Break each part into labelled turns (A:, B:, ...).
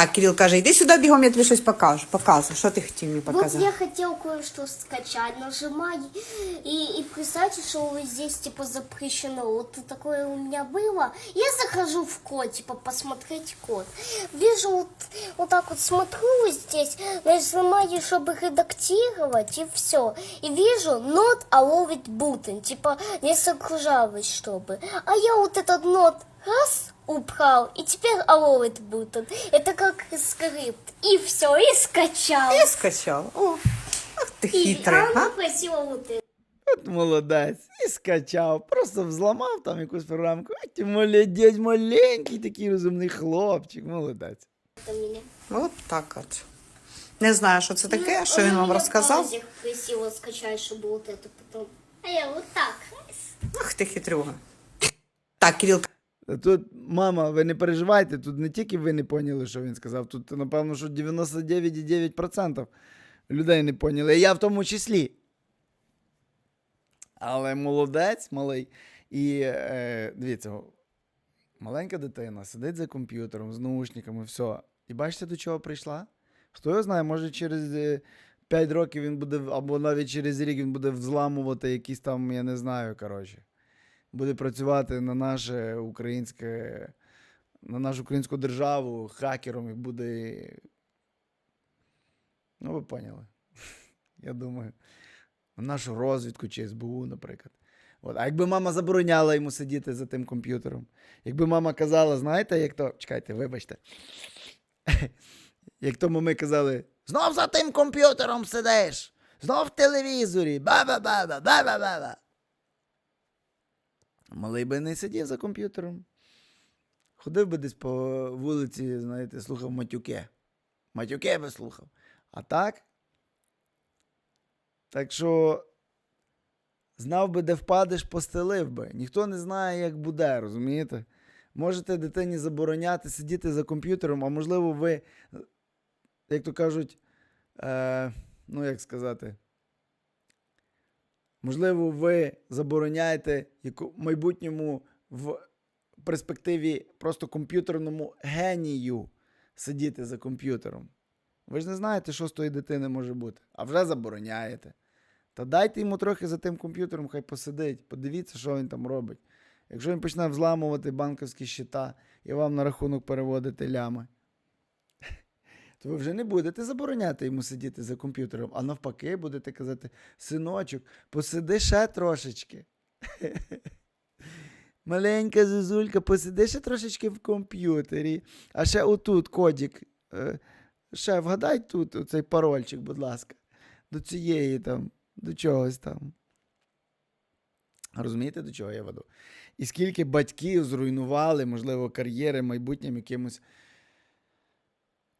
A: Так, Кирил каже, йди сюди бігом, я тобі щось покажу. Показуй, що ти хотів мені
B: Вот
A: показати?
B: я хотел кое-что скачать, нажимай, и, и представьте, что вот здесь типа запрещено. Вот такое у меня было. Я захожу в код, типа посмотреть код. Вижу вот, вот так вот смотрю вот здесь, нажимаю, чтобы редактировать, и все. И вижу not allowed button, типа не загружалось, чтобы. А я вот этот not раз убрал, и теперь allowed button. Это как скрипт. И все, и скачал.
A: Я скачав. О, ах
B: И
A: хитрий, а?
C: От молодець. І скачав. Просто взламав там якусь програмку. А ти молодець, маленький такий розумний хлопчик. Молодець.
A: От так от. Не знаю, що це таке,
B: Ну,
A: що він вам розказав.
B: просила скачать, чтобы вот это потом. А я вот так.
A: Ах ти хитрюга. Так, Кирил
C: Та Тут, мама, ви не переживайте, тут не тільки ви не поняли, що він сказав, тут, напевно, що 99,9% людей не поняли, і я в тому числі. Але молодець, малий. І е, дивіться, маленька дитина сидить за комп'ютером з наушниками, все. І бачите, до чого прийшла? Хто його знає, може через 5 років він буде, або навіть через рік він буде взламувати якісь там, я не знаю, коротше буде працювати на наше українське, на нашу українську державу хакером і буде. Ну, ви поняли. Я думаю, на нашу розвідку чи СБУ, наприклад. От. А якби мама забороняла йому сидіти за тим комп'ютером, якби мама казала, знаєте, як то. Чекайте, вибачте. Як то мами казали, знов за тим комп'ютером сидиш, знов в телевізорі, ба-ба-ба-ба, ба-ба-ба-ба. Малий би не сидів за комп'ютером. Ходив би десь по вулиці, знаєте, слухав матюки. Матюки би слухав. А так? Так що знав би, де впадеш, постелив би. Ніхто не знає, як буде, розумієте? Можете дитині забороняти сидіти за комп'ютером, а можливо, ви, як то кажуть, е, ну як сказати, Можливо, ви забороняєте яку, майбутньому в перспективі просто комп'ютерному генію сидіти за комп'ютером. Ви ж не знаєте, що з тої дитини може бути, а вже забороняєте. Та дайте йому трохи за тим комп'ютером, хай посидить, подивіться, що він там робить. Якщо він почне взламувати банківські щита і вам на рахунок переводити лями, то ви вже не будете забороняти йому сидіти за комп'ютером, а навпаки, будете казати: синочок, посиди ще трошечки. Маленька зозулька, посиди ще трошечки в комп'ютері. А ще отут кодік. е, Ще вгадай тут оцей парольчик, будь ласка, до цієї там, до чогось там. Розумієте, до чого я веду? І скільки батьків зруйнували, можливо, кар'єри майбутнім якимось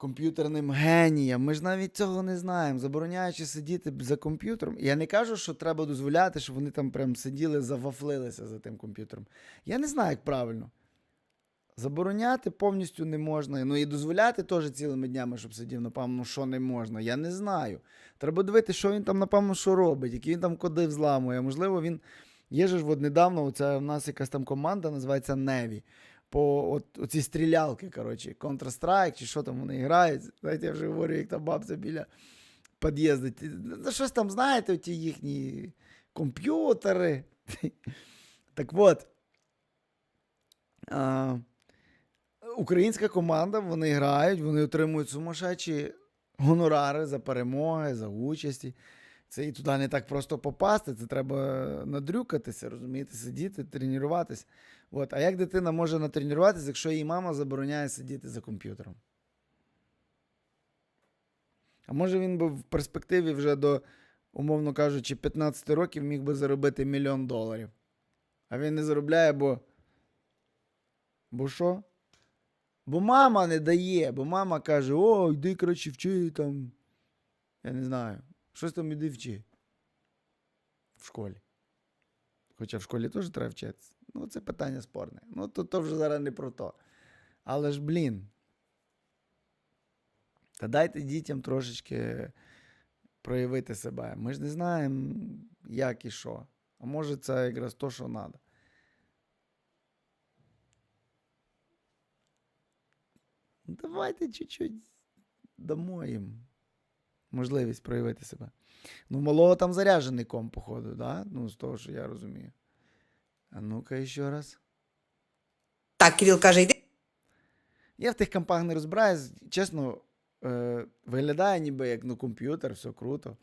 C: комп'ютерним геніям. Ми ж навіть цього не знаємо. Забороняючи сидіти за комп'ютером. Я не кажу, що треба дозволяти, щоб вони там прям сиділи, завафлилися за тим комп'ютером. Я не знаю, як правильно. Забороняти повністю не можна. Ну і дозволяти теж цілими днями, щоб сидів, напевно, що не можна. Я не знаю. Треба дивитися, що він там, напевно, що робить, які він там коди взламує. Можливо, він. Є ж от недавно, оце в нас якась там команда, називається Неві. По от, оці стрілялки, коротше, Counter-Strike, чи що там вони грають. Знаєте, я вже говорю, як та бабця біля під'їзду. Ну, щось там, знаєте, ті їхні комп'ютери. Так от. Українська команда, вони грають, вони отримують сумасшедші гонорари за перемоги, за участі. Це і туди не так просто попасти, це треба надрюкатися, розумієте, сидіти, тренуватися. От. А як дитина може натренуватися, якщо її мама забороняє сидіти за комп'ютером? А може він би в перспективі вже до, умовно кажучи, 15 років міг би заробити мільйон доларів. А він не заробляє, бо. Бо що? Бо мама не дає, бо мама каже: о, йди, коротше, вчи там. Я не знаю. Щось там іди вчи. В школі. Хоча в школі теж треба вчитися. Ну, це питання спорне. Ну, то, то вже зараз не про то. Але ж, блін. Та дайте дітям трошечки проявити себе. Ми ж не знаємо, як і що. А може, це якраз то, що треба. Давайте чуть-чуть дамо їм можливість проявити себе. Ну, малого там заряджений комп, походу, да? Ну, з того, що я розумію. А ну-ка ще раз.
A: Так, Кирил каже, йди.
C: Я в тих компах не розбираюсь. Чесно, е, виглядає ніби як ну, комп'ютер, все круто.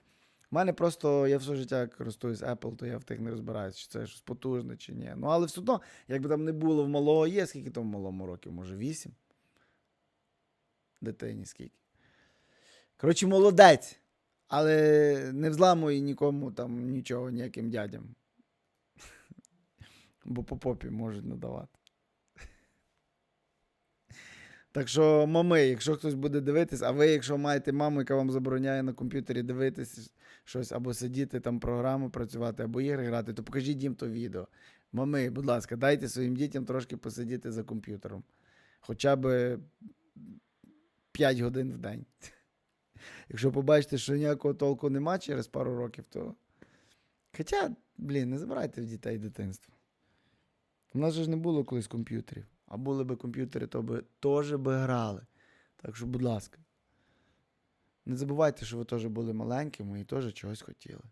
C: У мене просто я все життя користуюсь Apple, то я в тих не розбираюсь, чи це щось потужне, чи ні. Ну, але все одно, якби там не було в малого є, скільки там в малому років? Може, вісім? Дитині скільки. Коротше, молодець. Але не взламуй нікому там нічого, ніяким дядям. Бо по попі можуть надавати. Так що, мами, якщо хтось буде дивитись, а ви, якщо маєте маму, яка вам забороняє на комп'ютері дивитись щось, або сидіти там програму працювати, або ігри грати, то покажіть їм то відео. Мами, будь ласка, дайте своїм дітям трошки посидіти за комп'ютером. Хоча б 5 годин в день. Якщо побачите, що ніякого толку нема через пару років, то. Хоча, блін, не забирайте в дітей дитинство. У нас же ж не було колись комп'ютерів. А були би комп'ютери, то би теж би грали. Так що, будь ласка. Не забувайте, що ви теж були маленькими і теж чогось хотіли.